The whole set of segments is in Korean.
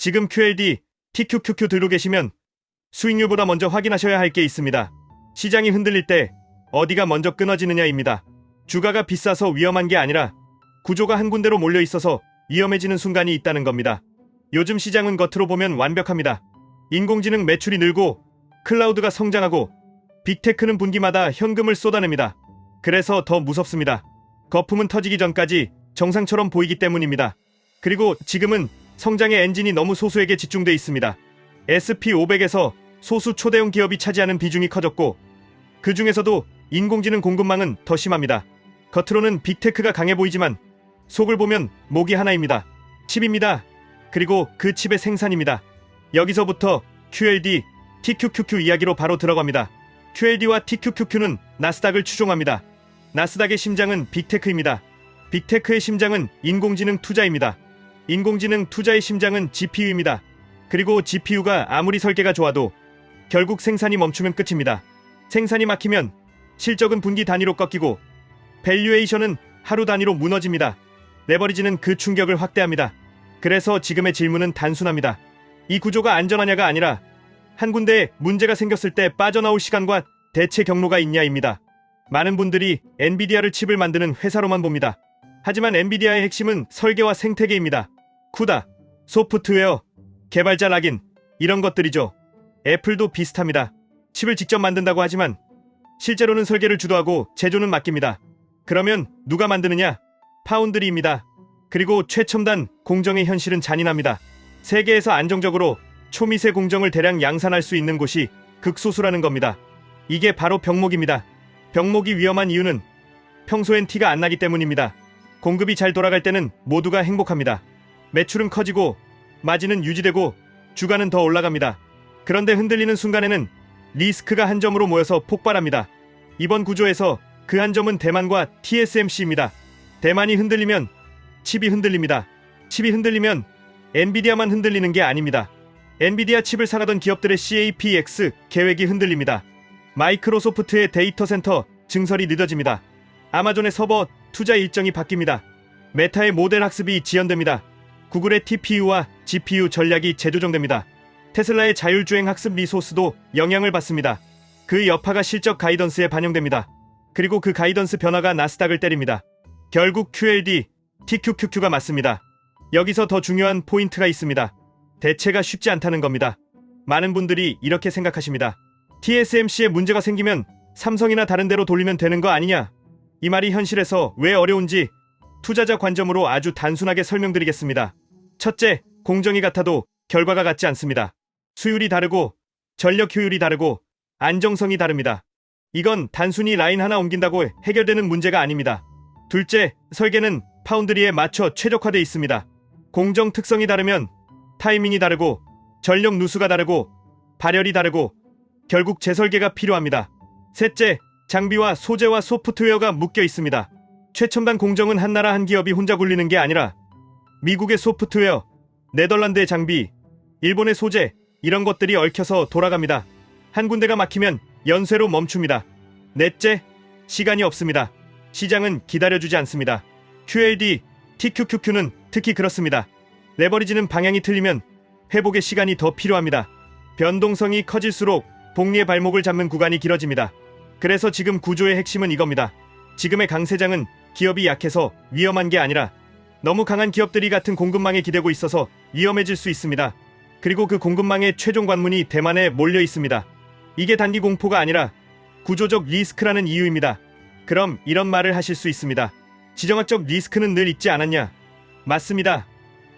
지금 QLD, TQQQ 들고 계시면 수익률보다 먼저 확인하셔야 할 게 있습니다. 시장이 흔들릴 때 어디가 먼저 끊어지느냐입니다. 주가가 비싸서 위험한 게 아니라 구조가 한 군데로 몰려 있어서 위험해지는 순간이 있다는 겁니다. 요즘 시장은 겉으로 보면 완벽합니다. 인공지능 매출이 늘고 클라우드가 성장하고 빅테크는 분기마다 현금을 쏟아냅니다. 그래서 더 무섭습니다. 거품은 터지기 전까지 정상처럼 보이기 때문입니다. 그리고 지금은 성장의 엔진이 너무 소수에게 집중돼 있습니다. SP500에서 소수 초대형 기업이 차지하는 비중이 커졌고 그 중에서도 인공지능 공급망은 더 심합니다. 겉으로는 빅테크가 강해 보이지만 속을 보면 목이 하나입니다. 칩입니다. 그리고 그 칩의 생산입니다. 여기서부터 QLD, TQQQ 이야기로 바로 들어갑니다. QLD와 TQQQ는 나스닥을 추종합니다. 나스닥의 심장은 빅테크입니다. 빅테크의 심장은 인공지능 투자입니다. 인공지능 투자의 심장은 GPU입니다. 그리고 GPU가 아무리 설계가 좋아도 결국 생산이 멈추면 끝입니다. 생산이 막히면 실적은 분기 단위로 꺾이고 밸류에이션은 하루 단위로 무너집니다. 레버리지는 그 충격을 확대합니다. 그래서 지금의 질문은 단순합니다. 이 구조가 안전하냐가 아니라 한 군데에 문제가 생겼을 때 빠져나올 시간과 대체 경로가 있냐입니다. 많은 분들이 엔비디아를 칩을 만드는 회사로만 봅니다. 하지만 엔비디아의 핵심은 설계와 생태계입니다. 쿠다, 소프트웨어, 개발자 락인, 이런 것들이죠. 애플도 비슷합니다. 칩을 직접 만든다고 하지만 실제로는 설계를 주도하고 제조는 맡깁니다. 그러면 누가 만드느냐? 파운드리입니다. 그리고 최첨단 공정의 현실은 잔인합니다. 세계에서 안정적으로 초미세 공정을 대량 양산할 수 있는 곳이 극소수라는 겁니다. 이게 바로 병목입니다. 병목이 위험한 이유는 평소엔 티가 안 나기 때문입니다. 공급이 잘 돌아갈 때는 모두가 행복합니다. 매출은 커지고 마진은 유지되고 주가는 더 올라갑니다. 그런데 흔들리는 순간에는 리스크가 한 점으로 모여서 폭발합니다. 이번 구조에서 그 한 점은 대만과 TSMC입니다. 대만이 흔들리면 칩이 흔들립니다. 칩이 흔들리면 엔비디아만 흔들리는 게 아닙니다. 엔비디아 칩을 사가던 기업들의 CAPX 계획이 흔들립니다. 마이크로소프트의 데이터 센터 증설이 늦어집니다. 아마존의 서버 투자 일정이 바뀝니다. 메타의 모델 학습이 지연됩니다. 구글의 TPU와 GPU 전략이 재조정됩니다. 테슬라의 자율주행 학습 리소스도 영향을 받습니다. 그 여파가 실적 가이던스에 반영됩니다. 그리고 그 가이던스 변화가 나스닥을 때립니다. 결국 QLD, TQQQ가 맞습니다. 여기서 더 중요한 포인트가 있습니다. 대체가 쉽지 않다는 겁니다. 많은 분들이 이렇게 생각하십니다. TSMC에 문제가 생기면 삼성이나 다른 데로 돌리면 되는 거 아니냐? 이 말이 현실에서 왜 어려운지 투자자 관점으로 아주 단순하게 설명드리겠습니다. 첫째, 공정이 같아도 결과가 같지 않습니다. 수율이 다르고 전력 효율이 다르고 안정성이 다릅니다. 이건 단순히 라인 하나 옮긴다고 해결되는 문제가 아닙니다. 둘째, 설계는 파운드리에 맞춰 최적화되어 있습니다. 공정 특성이 다르면 타이밍이 다르고 전력 누수가 다르고 발열이 다르고 결국 재설계가 필요합니다. 셋째, 장비와 소재와 소프트웨어가 묶여 있습니다. 최첨단 공정은 한 나라 한 기업이 혼자 굴리는 게 아니라 미국의 소프트웨어, 네덜란드의 장비, 일본의 소재 이런 것들이 얽혀서 돌아갑니다. 한 군데가 막히면 연쇄로 멈춥니다. 넷째, 시간이 없습니다. 시장은 기다려주지 않습니다. QLD, TQQQ는 특히 그렇습니다. 레버리지는 방향이 틀리면 회복의 시간이 더 필요합니다. 변동성이 커질수록 복리의 발목을 잡는 구간이 길어집니다. 그래서 지금 구조의 핵심은 이겁니다. 지금의 강세장은 기업이 약해서 위험한 게 아니라 너무 강한 기업들이 같은 공급망에 기대고 있어서 위험해질 수 있습니다. 그리고 그 공급망의 최종 관문이 대만에 몰려 있습니다. 이게 단기 공포가 아니라 구조적 리스크라는 이유입니다. 그럼 이런 말을 하실 수 있습니다. 지정학적 리스크는 늘 있지 않았냐? 맞습니다.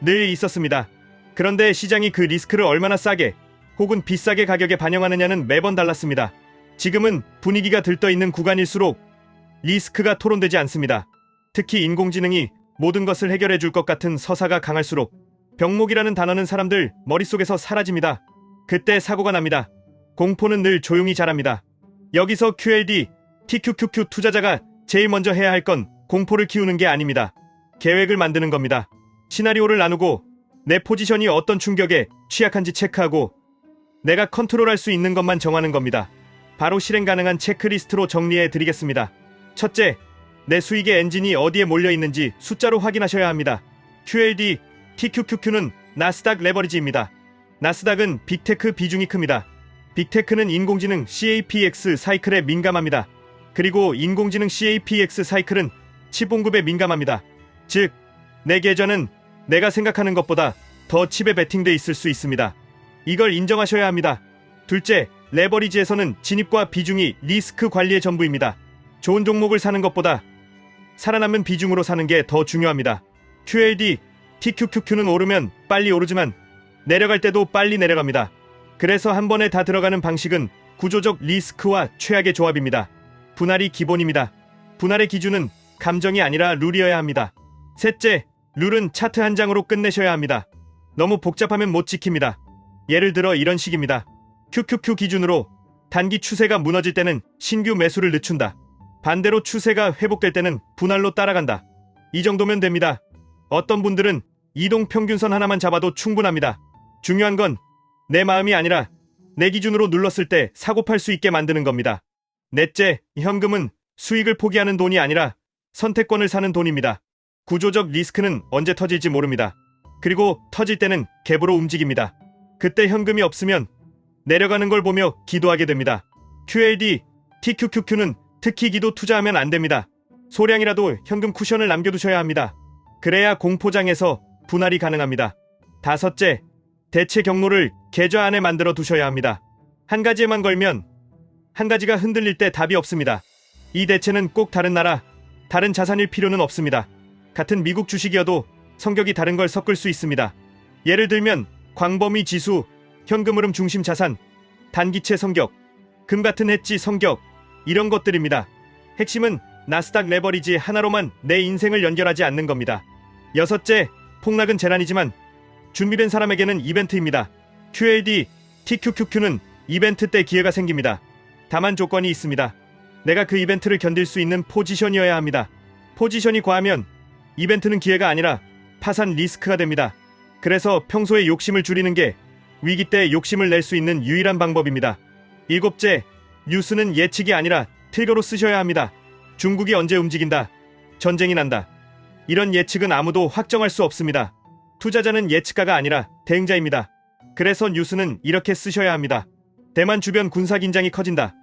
늘 있었습니다. 그런데 시장이 그 리스크를 얼마나 싸게 혹은 비싸게 가격에 반영하느냐는 매번 달랐습니다. 지금은 분위기가 들떠 있는 구간일수록 리스크가 토론되지 않습니다. 특히 인공지능이 모든 것을 해결해 줄 것 같은 서사가 강할수록 병목이라는 단어는 사람들 머릿속에서 사라집니다. 그때 사고가 납니다. 공포는 늘 조용히 자랍니다. 여기서 QLD, TQQQ 투자자가 제일 먼저 해야 할 건 공포를 키우는 게 아닙니다. 계획을 만드는 겁니다. 시나리오를 나누고 내 포지션이 어떤 충격에 취약한지 체크하고 내가 컨트롤할 수 있는 것만 정하는 겁니다. 바로 실행 가능한 체크리스트로 정리해 드리겠습니다. 첫째, 내 수익의 엔진이 어디에 몰려 있는지 숫자로 확인하셔야 합니다. QLD, TQQQ는 나스닥 레버리지입니다. 나스닥은 빅테크 비중이 큽니다. 빅테크는 인공지능 CAPX 사이클에 민감합니다. 그리고 인공지능 CAPX 사이클은 칩 공급에 민감합니다. 즉, 내 계좌는 내가 생각하는 것보다 더 칩에 베팅돼 있을 수 있습니다. 이걸 인정하셔야 합니다. 둘째, 레버리지에서는 진입과 비중이 리스크 관리의 전부입니다. 좋은 종목을 사는 것보다 살아남는 비중으로 사는 게 더 중요합니다. QLD, TQQQ는 오르면 빨리 오르지만 내려갈 때도 빨리 내려갑니다. 그래서 한 번에 다 들어가는 방식은 구조적 리스크와 최악의 조합입니다. 분할이 기본입니다. 분할의 기준은 감정이 아니라 룰이어야 합니다. 셋째, 룰은 차트 한 장으로 끝내셔야 합니다. 너무 복잡하면 못 지킵니다. 예를 들어 이런 식입니다. QQQ 기준으로 단기 추세가 무너질 때는 신규 매수를 늦춘다. 반대로 추세가 회복될 때는 분할로 따라간다. 이 정도면 됩니다. 어떤 분들은 이동 평균선 하나만 잡아도 충분합니다. 중요한 건 내 마음이 아니라 내 기준으로 눌렀을 때 사고 팔 수 있게 만드는 겁니다. 넷째, 현금은 수익을 포기하는 돈이 아니라 선택권을 사는 돈입니다. 구조적 리스크는 언제 터질지 모릅니다. 그리고 터질 때는 갭으로 움직입니다. 그때 현금이 없으면 내려가는 걸 보며 기도하게 됩니다. QLD, TQQQ는 특히 기도 투자하면 안 됩니다. 소량이라도 현금 쿠션을 남겨두셔야 합니다. 그래야 공포장에서 분할이 가능합니다. 다섯째, 대체 경로를 계좌 안에 만들어 두셔야 합니다. 한 가지에만 걸면 한 가지가 흔들릴 때 답이 없습니다. 이 대체는 꼭 다른 나라, 다른 자산일 필요는 없습니다. 같은 미국 주식이어도 성격이 다른 걸 섞을 수 있습니다. 예를 들면 광범위 지수, 현금 흐름 중심 자산, 단기채 성격, 금 같은 해지 성격 이런 것들입니다. 핵심은 나스닥 레버리지 하나로만 내 인생을 연결하지 않는 겁니다. 여섯째, 폭락은 재난이지만 준비된 사람에게는 이벤트입니다. QLD, TQQQ는 이벤트 때 기회가 생깁니다. 다만 조건이 있습니다. 내가 그 이벤트를 견딜 수 있는 포지션이어야 합니다. 포지션이 과하면 이벤트는 기회가 아니라 파산 리스크가 됩니다. 그래서 평소에 욕심을 줄이는 게 위기 때 욕심을 낼 수 있는 유일한 방법입니다. 일곱째, 뉴스는 예측이 아니라 트리거로 쓰셔야 합니다. 중국이 언제 움직인다. 전쟁이 난다. 이런 예측은 아무도 확정할 수 없습니다. 투자자는 예측가가 아니라 대응자입니다. 그래서 뉴스는 이렇게 쓰셔야 합니다. 대만 주변 군사 긴장이 커진다.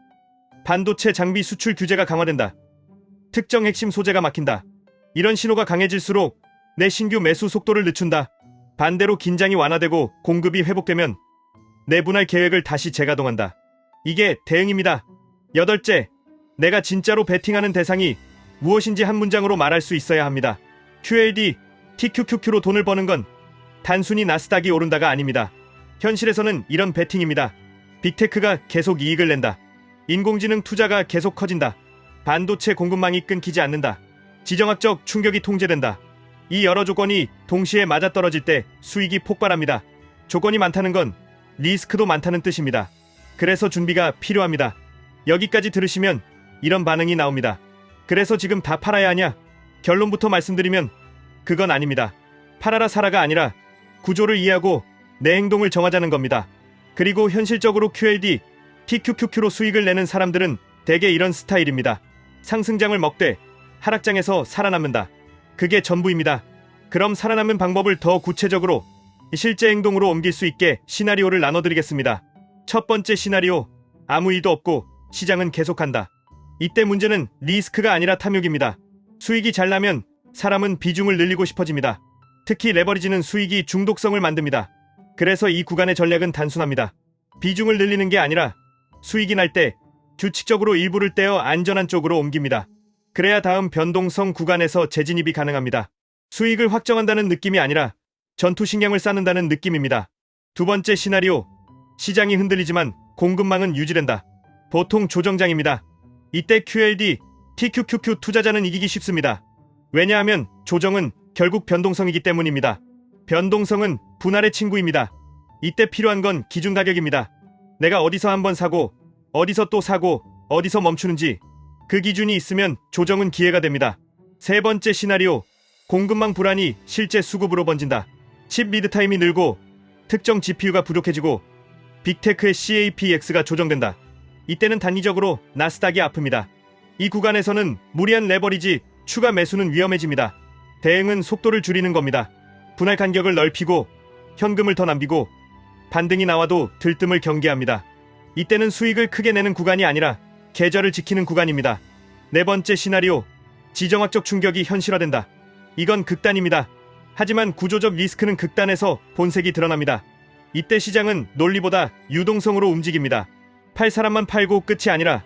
반도체 장비 수출 규제가 강화된다. 특정 핵심 소재가 막힌다. 이런 신호가 강해질수록 내 신규 매수 속도를 늦춘다. 반대로 긴장이 완화되고 공급이 회복되면 내 분할 계획을 다시 재가동한다. 이게 대응입니다. 여덟째, 내가 진짜로 베팅하는 대상이 무엇인지 한 문장으로 말할 수 있어야 합니다. QLD, TQQQ로 돈을 버는 건 단순히 나스닥이 오른다가 아닙니다. 현실에서는 이런 베팅입니다. 빅테크가 계속 이익을 낸다. 인공지능 투자가 계속 커진다. 반도체 공급망이 끊기지 않는다. 지정학적 충격이 통제된다. 이 여러 조건이 동시에 맞아떨어질 때 수익이 폭발합니다. 조건이 많다는 건 리스크도 많다는 뜻입니다. 그래서 준비가 필요합니다. 여기까지 들으시면 이런 반응이 나옵니다. 그래서 지금 다 팔아야 하냐? 결론부터 말씀드리면 그건 아닙니다. 팔아라 사라가 아니라 구조를 이해하고 내 행동을 정하자는 겁니다. 그리고 현실적으로 QLD, TQQQ로 수익을 내는 사람들은 대개 이런 스타일입니다. 상승장을 먹되 하락장에서 살아남는다. 그게 전부입니다. 그럼 살아남는 방법을 더 구체적으로 실제 행동으로 옮길 수 있게 시나리오를 나눠드리겠습니다. 첫 번째 시나리오, 아무 일도 없고 시장은 계속한다. 이때 문제는 리스크가 아니라 탐욕입니다. 수익이 잘 나면 사람은 비중을 늘리고 싶어집니다. 특히 레버리지는 수익이 중독성을 만듭니다. 그래서 이 구간의 전략은 단순합니다. 비중을 늘리는 게 아니라 수익이 날 때 규칙적으로 일부를 떼어 안전한 쪽으로 옮깁니다. 그래야 다음 변동성 구간에서 재진입이 가능합니다. 수익을 확정한다는 느낌이 아니라 전투식량을 쌓는다는 느낌입니다. 두 번째 시나리오. 시장이 흔들리지만 공급망은 유지된다. 보통 조정장입니다. 이때 QLD, TQQQ 투자자는 이기기 쉽습니다. 왜냐하면 조정은 결국 변동성이기 때문입니다. 변동성은 분할의 친구입니다. 이때 필요한 건 기준 가격입니다. 내가 어디서 한번 사고, 어디서 또 사고, 어디서 멈추는지 그 기준이 있으면 조정은 기회가 됩니다. 세 번째 시나리오. 공급망 불안이 실제 수급으로 번진다. 칩 리드 타임이 늘고 특정 GPU가 부족해지고 빅테크의 CAPX가 조정된다. 이때는 단기적으로 나스닥이 아픕니다. 이 구간에서는 무리한 레버리지 추가 매수는 위험해집니다. 대응은 속도를 줄이는 겁니다. 분할 간격을 넓히고 현금을 더 남기고 반등이 나와도 들뜸을 경계합니다. 이때는 수익을 크게 내는 구간이 아니라 계절을 지키는 구간입니다. 네 번째 시나리오 지정학적 충격이 현실화된다. 이건 극단입니다. 하지만 구조적 리스크는 극단에서 본색이 드러납니다. 이때 시장은 논리보다 유동성으로 움직입니다. 팔 사람만 팔고 끝이 아니라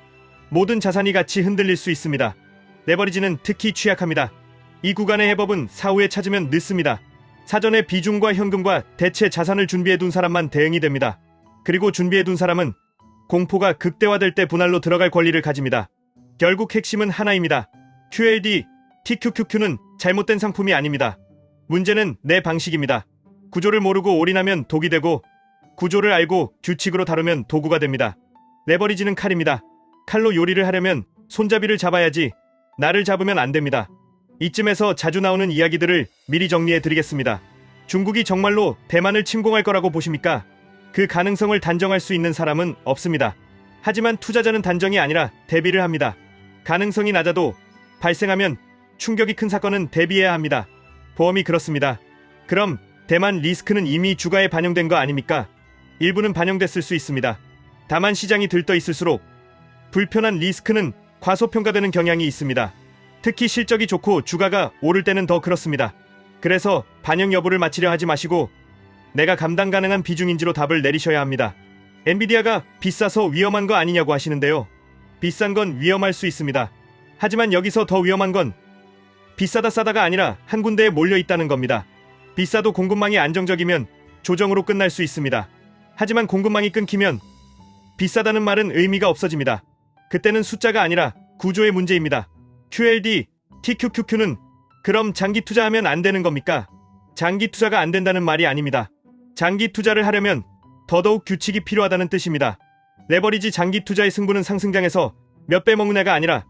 모든 자산이 같이 흔들릴 수 있습니다. 레버리지는 특히 취약합니다. 이 구간의 해법은 사후에 찾으면 늦습니다. 사전에 비중과 현금과 대체 자산을 준비해 둔 사람만 대응이 됩니다. 그리고 준비해 둔 사람은 공포가 극대화될 때 분할로 들어갈 권리를 가집니다. 결국 핵심은 하나입니다. QLD, TQQQ는 잘못된 상품이 아닙니다. 문제는 내 방식입니다. 구조를 모르고 올인하면 독이 되고 구조를 알고 규칙으로 다루면 도구가 됩니다. 레버리지는 칼입니다. 칼로 요리를 하려면 손잡이를 잡아야지 나를 잡으면 안 됩니다. 이쯤에서 자주 나오는 이야기들을 미리 정리해 드리겠습니다. 중국이 정말로 대만을 침공할 거라고 보십니까? 그 가능성을 단정할 수 있는 사람은 없습니다. 하지만 투자자는 단정이 아니라 대비를 합니다. 가능성이 낮아도 발생하면 충격이 큰 사건은 대비해야 합니다. 보험이 그렇습니다. 그럼 대만 리스크는 이미 주가에 반영된 거 아닙니까? 일부는 반영됐을 수 있습니다. 다만 시장이 들떠 있을수록 불편한 리스크는 과소평가되는 경향이 있습니다. 특히 실적이 좋고 주가가 오를 때는 더 그렇습니다. 그래서 반영 여부를 맞추려 하지 마시고 내가 감당 가능한 비중인지로 답을 내리셔야 합니다. 엔비디아가 비싸서 위험한 거 아니냐고 하시는데요. 비싼 건 위험할 수 있습니다. 하지만 여기서 더 위험한 건 비싸다 싸다가 아니라 한 군데에 몰려 있다는 겁니다. 비싸도 공급망이 안정적이면 조정으로 끝날 수 있습니다. 하지만 공급망이 끊기면 비싸다는 말은 의미가 없어집니다. 그때는 숫자가 아니라 구조의 문제입니다. QLD, TQQQ는 그럼 장기 투자하면 안 되는 겁니까? 장기 투자가 안 된다는 말이 아닙니다. 장기 투자를 하려면 더더욱 규칙이 필요하다는 뜻입니다. 레버리지 장기 투자의 승부는 상승장에서 몇 배 먹는 애가 아니라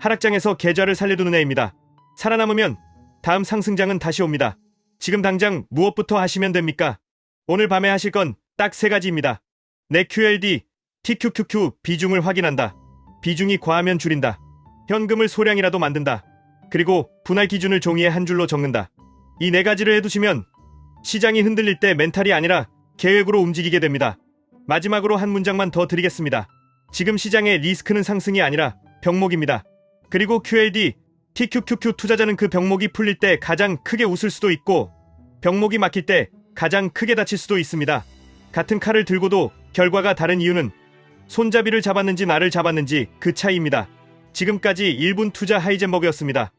하락장에서 계좌를 살려두는 애입니다. 살아남으면 다음 상승장은 다시 옵니다. 지금 당장 무엇부터 하시면 됩니까? 오늘 밤에 하실 건 딱 세 가지입니다. 내 QLD, TQQQ 비중을 확인한다. 비중이 과하면 줄인다. 현금을 소량이라도 만든다. 그리고 분할 기준을 종이에 한 줄로 적는다. 이 네 가지를 해두시면 시장이 흔들릴 때 멘탈이 아니라 계획으로 움직이게 됩니다. 마지막으로 한 문장만 더 드리겠습니다. 지금 시장의 리스크는 상승이 아니라 병목입니다. 그리고 QLD, TQQQ 투자자는 그 병목이 풀릴 때 가장 크게 웃을 수도 있고 병목이 막힐 때 가장 크게 다칠 수도 있습니다. 같은 칼을 들고도 결과가 다른 이유는 손잡이를 잡았는지 나를 잡았는지 그 차이입니다. 지금까지 1분 투자 하이젠버그였습니다.